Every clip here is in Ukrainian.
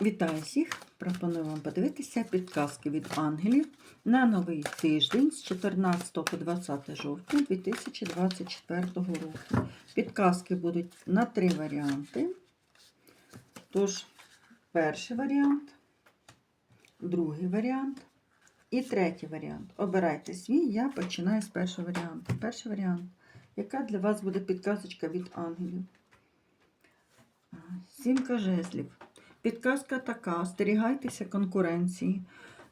Вітаю всіх! Пропоную вам подивитися підказки від ангелів на новий тиждень з 14 по 20 жовтня 2024 року. Підказки будуть на три варіанти. Тож, перший варіант, другий варіант і третій варіант. Обирайте свій, я починаю з першого варіанту. Перший варіант. Яка для вас буде підказочка від ангелів? Сімка жезлів. Підказка така: остерігайтеся конкуренції.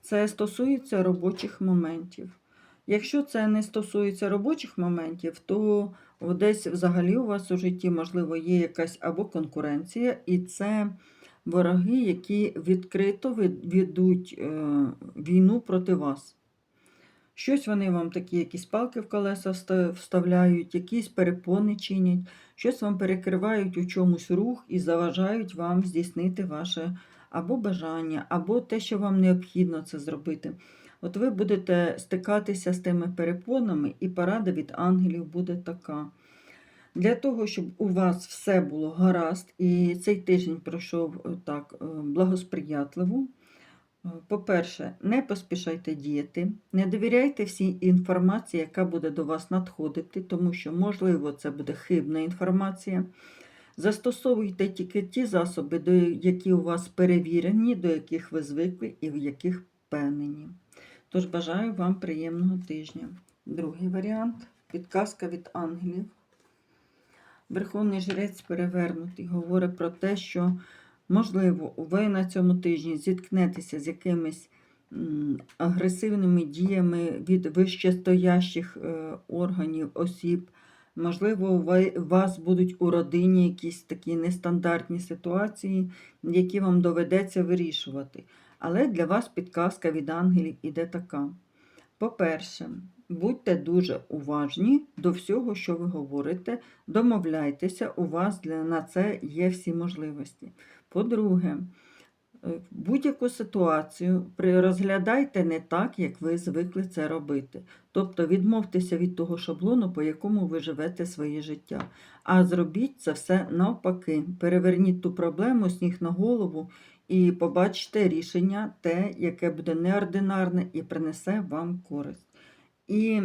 Це стосується робочих моментів. Якщо це не стосується робочих моментів, то десь взагалі у вас у житті, можливо, є якась або конкуренція, і це вороги, які відкрито ведуть е, війну проти вас. Щось вони вам такі, якісь палки в колеса вставляють, якісь перепони чинять, щось вам перекривають у чомусь рух і заважають вам здійснити ваше або бажання, або те, що вам необхідно це зробити. От ви будете стикатися з тими перепонами, і порада від ангелів буде така. Для того, щоб у вас все було гаразд, і цей тиждень пройшов е, так е, благосприятливо. Е, По-перше, не поспішайте діяти, не довіряйте всій інформації, яка буде до вас надходити, тому що, можливо, це буде хибна інформація. Застосовуйте тільки ті засоби, які у вас перевірені, до яких ви звикли і в яких впевнені. Тож бажаю вам приємного тижня. Другий варіант підказка від ангелів. Верховний жрець перевернутий говорить про те, що Можливо, ви на цьому тижні зіткнетеся з якимись агресивними діями від вищестоящих е, органів, осіб. Можливо, у вас будуть у родині якісь такі нестандартні ситуації, які вам доведеться вирішувати. Але для вас підказка від ангелів іде така. По-перше, будьте дуже уважні до всього, що ви говорите, домовляйтеся, у вас на це є всі можливості. По-друге, е, будь-яку ситуацію розглядайте не так, як ви звикли це робити. Тобто відмовтеся від того шаблону, по якому ви живете своє життя. А зробіть це все навпаки. Переверніть ту проблему з ніг на голову і побачите рішення, те, яке буде неординарне і принесе вам користь. І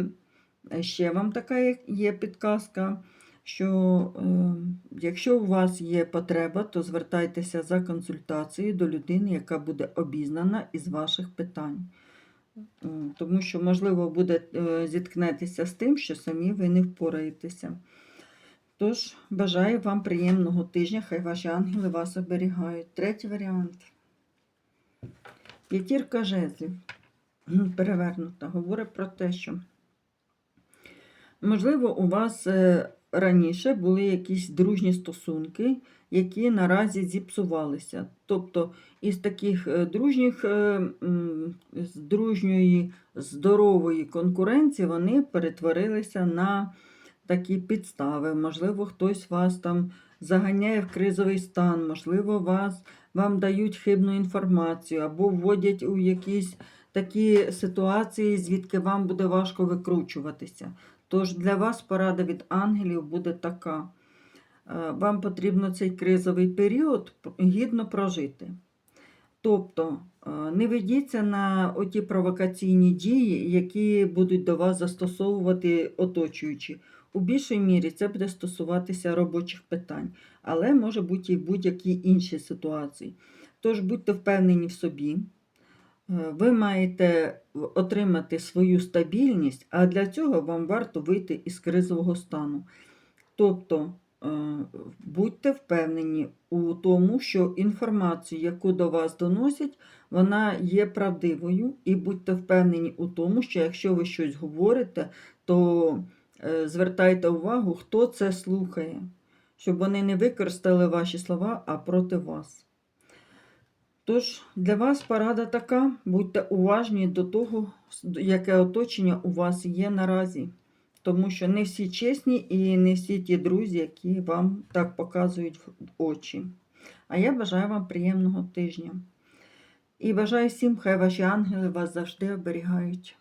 ще вам така є підказка що е, якщо у вас є потреба, то звертайтеся за консультацією до людини, яка буде обізнана із ваших питань. Тому що, можливо, буде е, зіткнетеся з тим, що самі ви не впораєтеся. Тож, бажаю вам приємного тижня, хай ваші ангели вас оберігають. Третій варіант. П'ятірка жезлів. Перевернута. Говорить про те, що можливо, у вас е, раніше були якісь дружні стосунки, які наразі зіпсувалися. Тобто із таких е, дружніх, е, з дружньої, здорової конкуренції вони перетворилися на такі підстави. Можливо, хтось вас там заганяє в кризовий стан, можливо, вас, вам дають хибну інформацію або вводять у якісь такі ситуації, звідки вам буде важко викручуватися. Тож для вас порада від ангелів буде така. Е, Вам потрібно цей кризовий період гідно прожити. Тобто е, не ведіться на оті провокаційні дії, які будуть до вас застосовувати оточуючі. У більшій мірі це буде стосуватися робочих питань, але може бути і будь-які інші ситуації. Тож будьте впевнені в собі. Е, Ви маєте отримати свою стабільність, а для цього вам варто вийти із кризового стану. Тобто е, будьте впевнені у тому, що інформацію, яку до вас доносять, вона є правдивою, і будьте впевнені у тому, що якщо ви щось говорите, то е, звертайте увагу, хто це слухає, щоб вони не використали ваші слова, а проти вас. Тож для вас порада така: будьте уважні до того, яке оточення у вас є наразі. Тому що не всі чесні і не всі ті друзі, які вам так показують очі. А я бажаю вам приємного тижня. І бажаю всім, хай ваші ангели вас завжди оберігають.